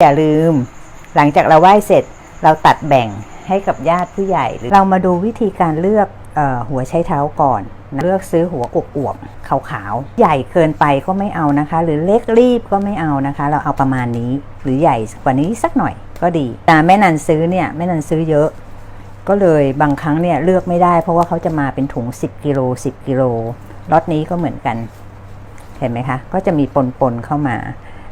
อย่าลืม หลังจากเราไหว้เสร็จเราตัดแบ่งให้กับญาติผู้ใหญ่หรือเรามาดูวิธีการเลือกออหัวใช้เท้าก่อนนะเลือกซื้อหัวอวบๆขาวๆ ใหญ่เกินไปก็ไม่เอานะคะ หรือเล็กรีบก็ไม่เอานะคะ เราเอาประมาณนี้ หรือใหญ่กว่านี้สักหน่อยก็ดี แต่แม่นันซื้อเนี่ยแม่นันซื้อเยอะ ก็เลยบางครั้งเนี่ยเลือกไม่ได้ เพราะว่าเขาจะมาเป็นถุง 10กิโล10กิโลล็อตนี้ก็เหมือนกัน เห็นไหมคะ ก็จะมีปนๆเข้ามา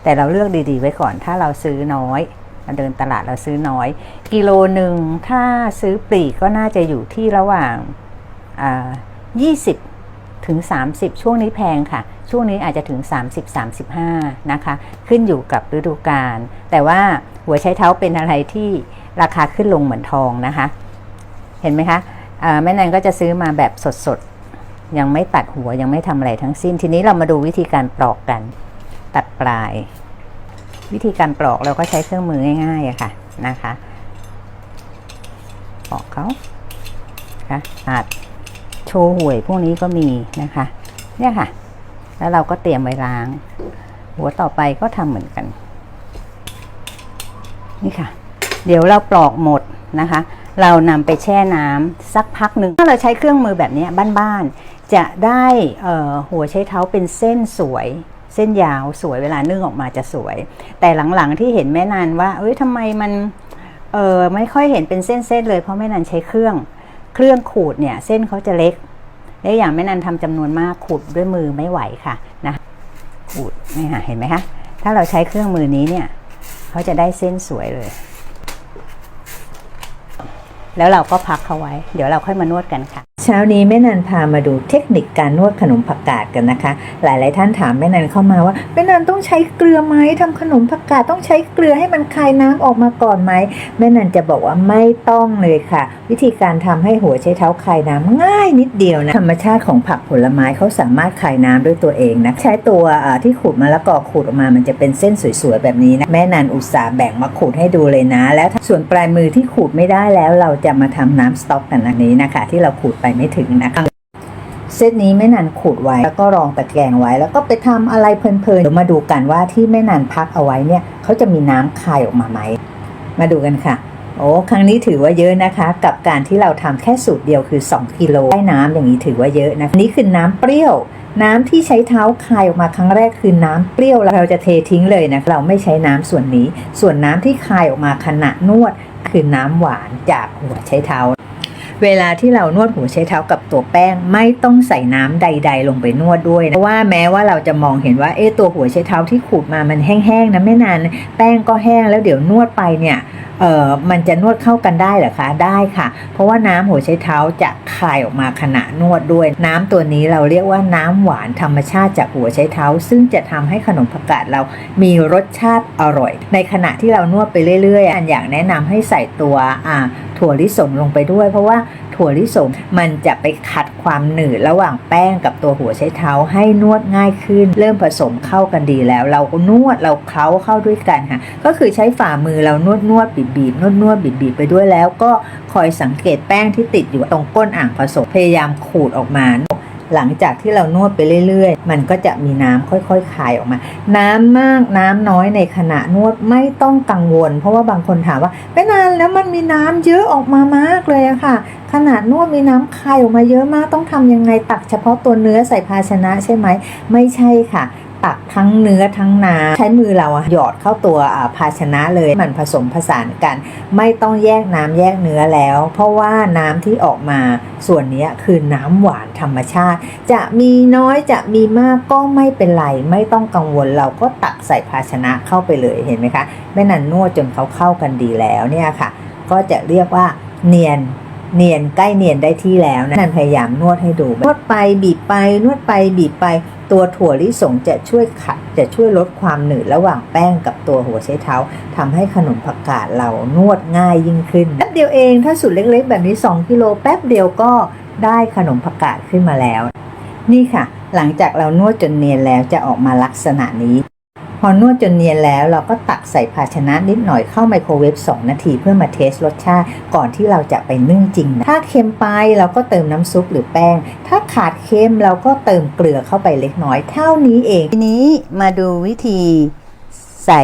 แต่เราเลือกดีๆ ไว้ก่อน ถ้าเราซื้อน้อยเราเดินตลาดเราซื้อน้อย กิโลหนึ่งถ้าซื้อปลีกก็น่าจะอยู่ที่ระหว่างอ่า20ถึง 30 ช่วงนี้แพงค่ะ ช่วงนี้อาจจะถึง 30-35 นะคะ ขึ้นอยู่กับฤดูกาลแต่ว่าหัวใช้เท้าเป็นอะไรที่ราคาขึ้นลงเหมือนทองนะคะ เห็นไหมคะแม่นันก็จะซื้อมาแบบสดๆ ยังไม่ตัดหัวยังไม่ทำอะไรทั้งสิ้น ทีนี้เรามาดูวิธีการปลอกกัน ตัดปลาย วิธีการปลอกเราก็ใช้เครื่องมือง่ายๆอะค่ะนะคะปลอกเขาค่ะตัดโชว์หวยพวกนี้ก็มีนะคะเนี่ยค่ะ แล้วเราก็เตรียมไว้ล้าง หัวต่อไปก็ทำเหมือนกัน นี่ค่ะ เดี๋ยวเราปลอกหมดนะคะ เรานำไปแช่น้ำสักพักหนึ่งถ้าเราใช้เครื่องมือแบบนี้บ้านๆจะได้หัวใช้เท้าเป็นเส้นสวย เส้นยาวสวยเวลานึ่งออกมาจะสวย แต่หลังๆที่เห็นแม่นันว่าเอ้ยทำไมมันเออไม่ค่อยเห็นเป็นเส้นๆเลยเพราะแม่นันใช้เครื่อง เครื่องขูดเนี่ยเส้นเขาจะเล็กและอย่างแม่นันทำจำนวนมากขูดด้วยมือไม่ไหวค่ะนะขูดนี่ค่ะเห็นไหมคะถ้าเราใช้เครื่องมือนี้เนี่ยเขาจะได้เส้นสวยเลย แล้วเราก็พักเขาไว้ เดี๋ยวเราค่อยมานวดกันค่ะ ช้านี้แม่นันพามาดูเทคนิคการนวดขนมผักกาดกันนะคะ หลาย ๆ ท่านถามแม่นันเข้ามาว่าแม่นันต้องใช้เกลือไหมทำขนมผักกาดต้องใช้เกลือให้มันคายน้ำออกมาก่อนไหมแม่นันจะบอกว่าไม่ต้องเลยค่ะ วิธีการทำให้หัวใช้เท้าคายน้ำง่ายนิดเดียวนะธรรมชาติของผักผลไม้เขาสามารถคายน้ำด้วยตัวเองนะใช้ตัวที่ขูดมะละกอขูดออกมามันจะเป็นเส้นสวย ๆ แบบนี้นะแม่นันอุตส่าห์แบ่งมาขูดให้ดูเลยนะ แล้วส่วนปลายมือที่ขูดไม่ได้แล้วเราจะมาทำน้ำสต๊อกกันอันนี้นะคะ ที่เราขูดไปไม่ถึงนะคะเซตนี้แม่นันขูดไว้แล้วก็รองตะแกรงไว้ แล้วก็ไปทำอะไรเพลินๆเดี๋ยวมาดูกันว่าที่แม่นันพักเอาไว้เนี่ยเขาจะมีน้ำคายออกมาไหมมาดูกันค่ะ โอ้ครั้งนี้ถือว่าเยอะนะคะ กับการที่เราทำแค่สูตรเดียวคือ 2กิโลได้น้ำอย่างนี้ถือว่าเยอะนะนนี้คือน้ำเปรี้ยว น้ำที่ใช้เท้าคายออกมาครั้งแรกคือน้ำเปรี้ยวแล้วเราจะเททิ้งเลยนะเราไม่ใช้น้ำส่วนนี้ ส่วนน้ำที่คายออกมาขณะนวด คือน้ำหวานจากหัวใช้เท้า เวลาที่เรานวดหัวใช้เท้ากับตัวแป้งไม่ต้องใส่น้ำใด ๆ ลงไปนวดด้วยนะเพราะว่าแม้ว่าเราจะมองเห็นว่าเอ๊ะตัวหัวใช้เท้าที่ขูดมามันแห้งๆนะไม่นานแป้งก็แห้งแล้วเดี๋ยวนวดไปเนี่ยเอ่อมันจะนวดเข้ากันได้เหรอคะได้ค่ะ เพราะว่าน้ำหัวใช้เท้าจะคายออกมาขณะนวดด้วย น้ำตัวนี้เราเรียกว่าน้ำหวานธรรมชาติจากหัวใช้เท้า ซึ่งจะทำให้ขนมผักกาดเรามีรสชาติอร่อย ในขณะที่เรานวดไปเรื่อยๆ อันอยางแนะนำให้ใส่ตัวอ่า ถั่วลิสงลงไปด้วย เพราะว่าถั่วลิสงมันจะไปขัดความหนืดระหว่างแป้งกับตัวหัวใช้เท้าให้นวดง่ายขึ้น เริ่มผสมเข้ากันดีแล้ว เราก็นวดเราเคล้าเข้าด้วยกันค่ะก็คือใช้ฝ่ามือเรานวดนวดบีบบีบนวดนวดบีบบีบไปด้วยแล้วก็คอยสังเกตแป้งที่ติดอยู่ตรงก้นอ่างผสมพยายามขูดออกมา หลังจากที่เรานวดไปเรื่อยๆ มันก็จะมีน้ำค่อยๆคายออกมา น้ำมากน้ำน้อยในขณะนวดไม่ต้องกังวล เพราะว่าบางคนถามว่าไม่นานแล้วมันมีน้ำเยอะออกมามากเลยอะค่ะ ขนาดนวดมีน้ำคายออกมาเยอะมากต้องทำยังไงตักเฉพาะตัวเนื้อใส่ภาชนะใช่ไหมไม่ใช่ค่ะ ตักทั้งเนื้อทั้งน้ำใช้มือเราหยอดเข้าตัวภาชนะเลยมันผสมผสานกัน ไม่ต้องแยกน้ำแยกเนื้อแล้ว เพราะว่าน้ำที่ออกมาส่วนนี้คือน้ำหวานธรรมชาติ จะมีน้อยจะมีมากก็ไม่เป็นไร ไม่ต้องกังวลเราก็ตักใส่ภาชนะเข้าไปเลยเห็นไหมคะแม่นันนวดจนเขาเข้ากันดีแล้วเนี่ยค่ะ ก็จะเรียกว่าเนียน เนียนใกล้เนียนได้ที่แล้วนะนันพยายามนวดให้ดู นวดไปบีบไปนวดไปบีบไป ตัวถั่วลิสงจะช่วยขัดจะช่วยลดความหนืดระหว่างแป้งกับตัวหัวใช้เท้าทำให้ขนมผักกาดเรานวดง่ายยิ่งขึ้นแป๊บเดียวเองถ้าสูตรเล็กๆ แบบนี้ 2กิโลแป๊บเดียวก็ได้ขนมผักกาดขึ้นมาแล้ว นี่ค่ะ หลังจากเรานวดจนเนียนแล้วจะออกมาลักษณะนี้ พอนวดจนเนียนแล้วเราก็ตักใส่ภาชนะนิดหน่อยเข้าไมโครเวฟ 2 นาทีเพื่อมาเทสรสชาติ ก่อนที่เราจะไปนึ่งจริงนะถ้าเค็มไปเราก็เติมน้ำซุปหรือแป้ง ถ้าขาดเค็มเราก็เติมเกลือเข้าไปเล็กน้อย เท่านี้เอง ทีนี้มาดูวิธีใส่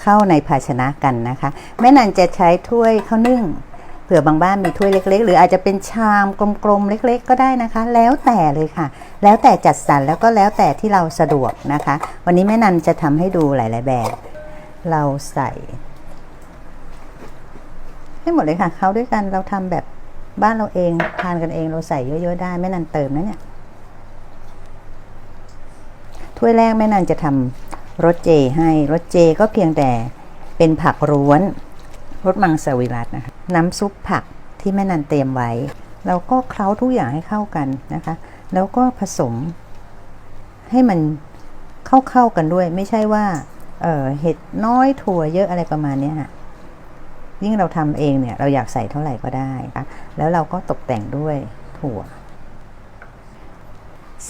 เข้าในภาชนะกันนะคะ แม่นันจะใช้ถ้วยข้าวนึ่ง เผื่อบางบ้านมีถ้วยเล็ก ๆ หรืออาจจะเป็นชามกลมๆเล็ก ๆ ก็ได้นะคะ แล้วแต่เลยค่ะ แล้วแต่จัดสรรแล้วก็แล้วแต่ที่เราสะดวกนะคะ วันนี้แม่นันจะทำให้ดูหลาย ๆ แบบ เราใส่ ให้หมดเลยค่ะเขาด้วยกันเราทำแบบบ้านเราเองทานกันเองเราใส่เยอะ ๆ ได้แม่นันเติมนะเนี่ยถ้วยแรกแม่นันจะทำรสเจให้รสเจก็เพียงแต่เป็นผักร้วน รสมังสวิรัตนะคะน้ำซุปผักที่แม่นันเตรียมไว้เราก็เคล้าทุกอย่างให้เข้ากันนะคะ แล้วก็ผสมให้มันเข้าๆกันด้วย ไม่ใช่ว่าเเห็ดน้อยถั่วเยอะอะไรประมาณนี้ค่ะยิ่งเราทำเองเนี่ย เราอยากใส่เท่าไหร่ก็ได้นะคะแล้วเราก็ตกแต่งด้วยถั่ว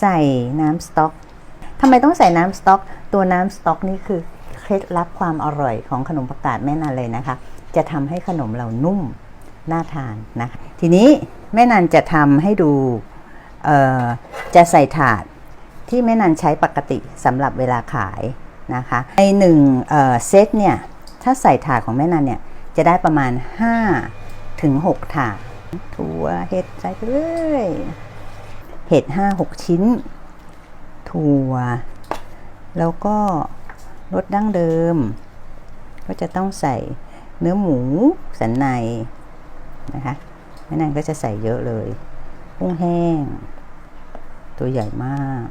ใส่น้ำสต๊อกทำไมต้องใส่น้ำสต๊อก ตัวน้ำสต๊อกนี่คือเคล็ดลับความอร่อยของขนมผักกาดแม่นันเลยนะคะ จะทำให้ขนมเรานุ่มน่าทานนะคะทีนี้แม่นันจะทำให้ดูจะใส่ถาดที่แม่นันใช้ปกติสำหรับเวลาขายนะคะในหนึ่งเอ่อเซตเนี่ยถ้าใส่ถาดของแม่นันเนี่ยจะได้ประมาณ 5 ถึง 6 ถาดถั่วเห็ดใส่ไปเลยเห็ด 5-6 ชิ้น ถั่ว แล้วก็รสดั้งเดิม ก็จะต้องใส่ เนื้อหมูสันในนะคะแม่นางก็จะใส่เยอะเลยกุ้งแห้ง ตัวใหญ่มาก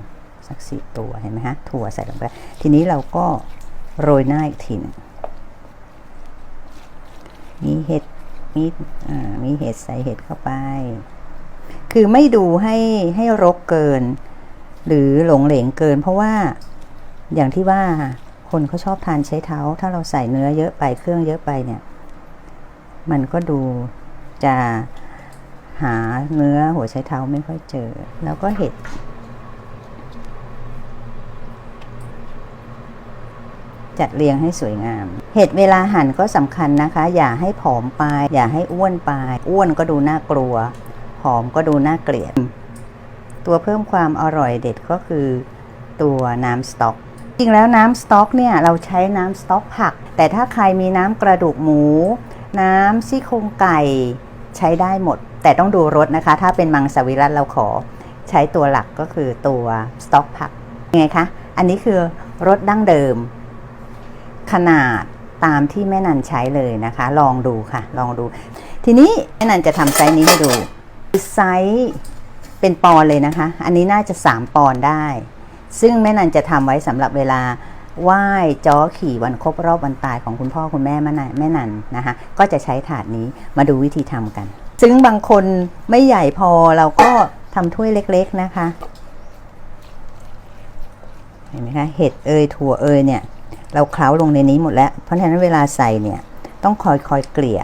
สักสี่ตัวเห็นไหมฮะถั่วใส่ลงไป ทีนี้เราก็โรยหน้าอีกทีนึงมีเห็ดมีมีเห็ดใส่เห็ดเข้าไป คือไม่ดูให้ให้รกเกิน หรือหลงเหลงเกิน เพราะว่าอย่างที่ว่า คนเขาชอบทานใช้เท้า ถ้าเราใส่เนื้อเยอะไปเครื่องเยอะไปเนี่ย มันก็ดูจะหาเนื้อหัวใช้เท้าไม่ค่อยเจอ แล้วก็เห็ด จัดเรียงให้สวยงาม เห็ดเวลาหั่นก็สำคัญนะคะ อย่าให้ผอมไป อย่าให้อ้วนไป อ้วนก็ดูน่ากลัว ผอมก็ดูน่าเกลียด ตัวเพิ่มความอร่อยเด็ดก็คือตัวน้ำสต๊อก จริงแล้วน้ำสต๊อกเนี่ยเราใช้น้ำสต๊อกผัก แต่ถ้าใครมีน้ำกระดูกหมู น้ำซี่โครงไก่ใช้ได้หมด แต่ต้องดูรสนะคะ ถ้าเป็นมังสวิรัตเราขอใช้ตัวหลักก็คือตัวสต๊อกผักยังไงคะอันนี้คือรสดั้งเดิม ขนาดตามที่แม่นันใช้เลยนะคะ ลองดูค่ะ ลองดู ทีนี้แม่นันจะทำไซส์นี้ให้ดูไซส์เป็นปอนเลยนะคะ อันนี้น่าจะ 3 ปอนได้ ซึ่งแม่นันจะทำไว้สำหรับเวลาไหว้จ้อขี่วันครบรอบวันตายของคุณพ่อคุณแม่แม่นันแม่นันนะคะก็จะใช้ถาดนี้มาดูวิธีทำกัน ซึ่งบางคนไม่ใหญ่พอเราก็ทำถ้วยเล็ก ๆนะคะเห็นไหมคะเห็ดเอยถั่วเอยเนี่ยเราเคล้าลงในนี้หมดแล้ว เพราะฉะนั้นเวลาใส่เนี่ยต้องคอยคอยเกลี่ย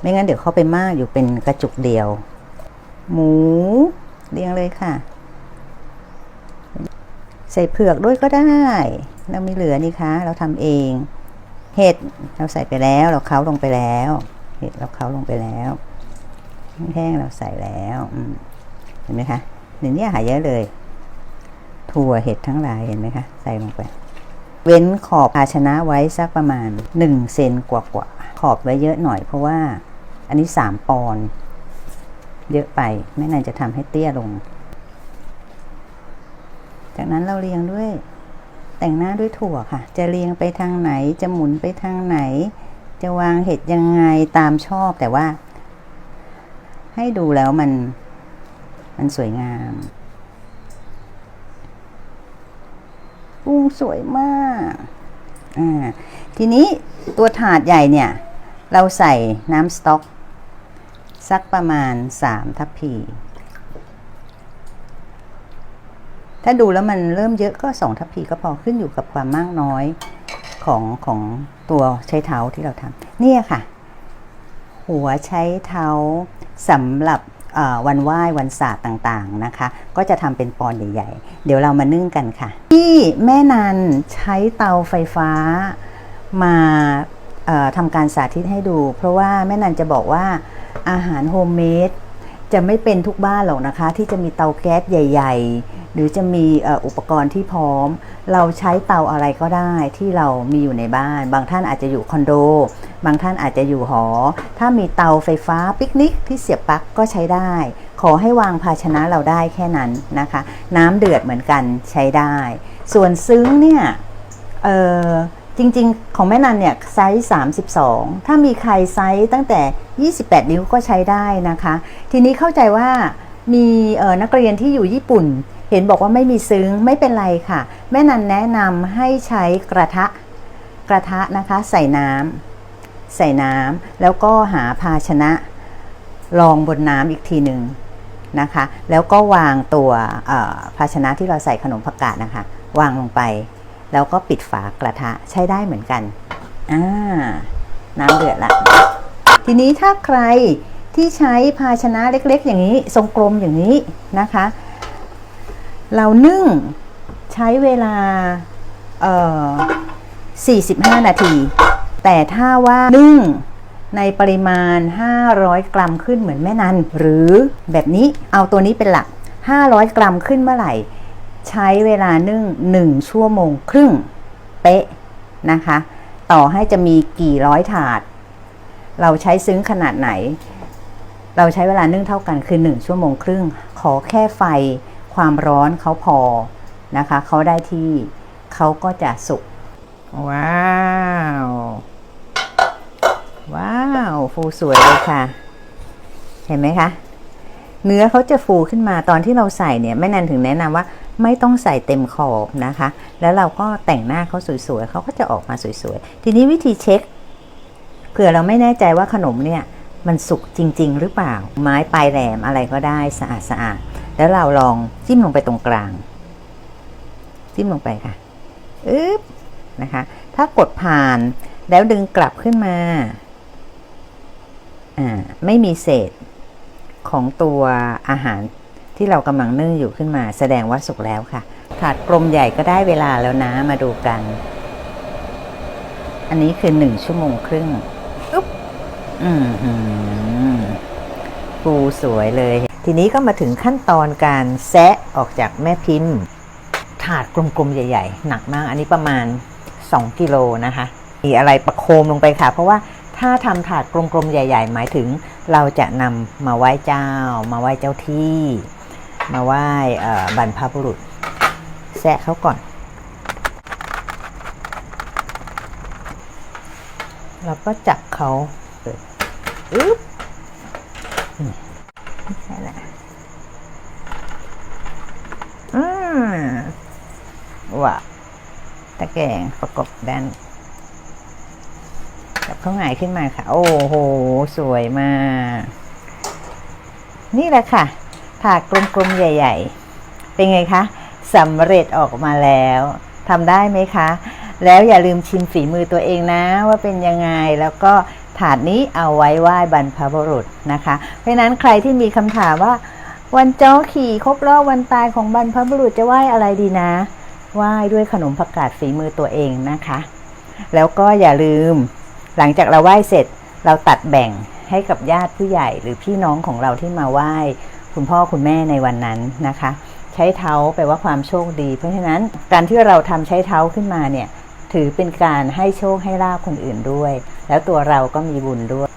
ไม่งั้นเดี๋ยวเข้าไปมากอยู่เป็นกระจุกเดียว หมูเรียงเลยค่ะ ใส่เผือกด้วยก็ได้เรามีเหลือนี่คะเราทำเอง เห็ดเราใส่ไปแล้วเราเค้าลงไปแล้ว เห็ดเราเค้าลงไปแล้วแห้งเราใส่แล้วอเห็นไหมคะเดี๋ยวนี้หายเยอะเลย ถั่วเห็ดทั้งหลายเห็นไหมคะ ใส่ลงไป เว้นขอบภาชนะไว้สักประมาณ1เซนกว่าๆขอบไว้เยอะหน่อยเพราะว่า อันนี้3ปอนด์เยอะไปแม่นายจะทำให้เตี้ยลง จากนั้นเราเรียงด้วยแต่งหน้าด้วยถั่วค่ะ จะเรียงไปทางไหน จะหมุนไปทางไหน จะวางเห็ดยังไงตามชอบแต่ว่า ให้ดูแล้วมัน มันสวยงามกุ้งสวยมากอ่าทีนี้ตัวถาดใหญ่เนี่ย เราใส่น้ำสต๊อก สักประมาณ 3 ทัพพี ถ้าดูแล้วมันเริ่มเยอะก็ 2 ทัพพีก็พอขึ้นอยู่กับความมากน้อยของของตัวใช้เท้าที่เราทำเนี่ยค่ะ หัวใช้เท้าสำหรับวันไหว้วันศาสตร์ต่างๆนะคะ ก็จะทำเป็นปอนใหญ่ๆ เดี๋ยวเรามานึ่งกันค่ะ ที่แม่นันใช้เตาไฟฟ้ามาทำการสาธิตให้ดู เพราะว่าแม่นันจะบอกว่าอาหารโฮมเมดจะไม่เป็นทุกบ้านหรอกนะคะ ที่จะมีเตาแก๊สใหญ่ ๆ หรือจะมีอุปกรณ์ที่พร้อม เราใช้เตาอะไรก็ได้ที่เรามีอยู่ในบ้าน บางท่านอาจจะอยู่คอนโด บางท่านอาจจะอยู่หอ ถ้ามีเตาไฟฟ้าปิกนิกที่เสียบปลั๊กก็ใช้ได้ ขอให้วางภาชนะเราได้แค่นั้นนะคะ น้ำเดือดเหมือนกันใช้ได้ ส่วนซึ้งเนี่ยจริงๆ ของแม่นันเนี่ยไซส์ 32 ถ้ามีใครไซส์ตั้งแต่ 28 นิ้วก็ใช้ได้นะคะ ทีนี้เข้าใจว่ามีนักเรียนที่อยู่ญี่ปุ่น เห็นบอกว่าไม่มีซึ้งไม่เป็นไรค่ะ แม่นันแนะนำให้ใช้กระทะกระทะนะคะใส่น้ำใส่น้ำแล้วก็หาภาชนะรองบนน้ำอีกทีหนึ่งนะคะ แล้วก็วางตัวภาชนะที่เราใส่ขนมผักกาดนะคะ วางลงไป แล้วก็ปิดฝากระทะใช้ได้เหมือนกันอ่าน้ำเดือดละ ทีนี้ถ้าใครที่ใช้ภาชนะเล็กๆ อย่างนี้ ทรงกลมอย่างนี้นะคะ เรานึ่งใช้เวลาเอ่อ45 นาที แต่ถ้าว่านึ่งในปริมาณ 500 กรัมขึ้นเหมือนแม่นัน หรือแบบนี้เอาตัวนี้เป็นหลัก 500 กรัมขึ้นเมื่อไหร่ ใช้เวลานึ่ง 1 ชั่วโมงครึ่ง เป๊ะนะคะ ต่อให้จะมีกี่ร้อยถาด เราใช้ซึ้งขนาดไหน เราใช้เวลานึ่งเท่ากันคือ 1 ชั่วโมงครึ่ง ขอแค่ไฟ ความร้อนเขาพอนะคะเขาได้ที่เขาก็จะสุก ว้าว ว้าว ฟูสวยเลยค่ะ เห็นไหมคะ เนื้อเขาจะฟูขึ้นมาตอนที่เราใส่เนี่ยแม่นันถึงแนะนำว่าไม่ต้องใส่เต็มขอบนะคะ แล้วเราก็แต่งหน้าเขาสวยๆเขาก็จะออกมาสวยๆ ทีนี้วิธีเช็คเผื่อเราไม่แน่ใจว่าขนมเนี่ยมันสุกจริง ๆ หรือเปล่า ไม้ปลายแหลมอะไรก็ได้สะอาดสะอาดๆ แล้วเราลองจิ้มลงไปตรงกลาง จิ้มลงไปค่ะอึ๊บนะคะ ถ้ากดผ่านแล้วดึงกลับขึ้นมา อ่า ไม่มีเศษของตัวอาหารที่เรากำลังนึ่งอยู่ขึ้นมา แสดงว่าสุกแล้วค่ะ ถาดกลมใหญ่ก็ได้เวลาแล้วนะ มาดูกัน อันนี้คือหนึ่งชั่วโมงครึ่งอุ๊บ อืมหือฟูสวยเลย ทีนี้ก็มาถึงขั้นตอนการแซะออกจากแม่พิมพ์ ถาดกลมๆใหญ่ ๆ หนักมาก อันนี้ประมาณ 2 กิโลนะคะ มีอะไรประโคมลงไปค่ะ เพราะว่าถ้าทำถาดกลมๆใหญ่ ๆ หมายถึงเราจะนำมาไหว้เจ้า มาไหว้เจ้าที่ มาไหว้บรรพบุรุษ แซะเขาก่อนเราก็จับเขาอึ๊บ ใช่แหละอืมว้าตะแกรงประกบด้านจับเขาหงายขึ้นมาค่ะ โอ้โห สวยมาก นี่แหละค่ะถาดกลมๆ ใหญ่ ๆ เป็นไงคะสำเร็จออกมาแล้วทำได้ไหมคะ แล้วอย่าลืมชิมฝีมือตัวเองนะว่าเป็นยังไงแล้วก็ ถาดนี้เอาไว้ไหว้บรรพบุรุษนะคะ เพราะนั้นใครที่มีคำถามว่า วันจ้อขี่ครบรอบวันตายของบรรพบุรุษจะไหว้อะไรดีนะไหว้ด้วยขนมผักกาดฝีมือตัวเองนะคะ แล้วก็อย่าลืม หลังจากเราไหว้เสร็จเราตัดแบ่งให้กับญาติผู้ใหญ่หรือพี่น้องของเราที่มาไหว้คุณพ่อคุณแม่ในวันนั้นนะคะ ใช้เท้าแปลว่าความโชคดี เพราะฉะนั้นการที่เราทำใช้เท้าขึ้นมาเนี่ย ถือเป็นการให้โชคให้ลาภคนอื่นด้วย แล้วตัวเราก็มีบุญด้วย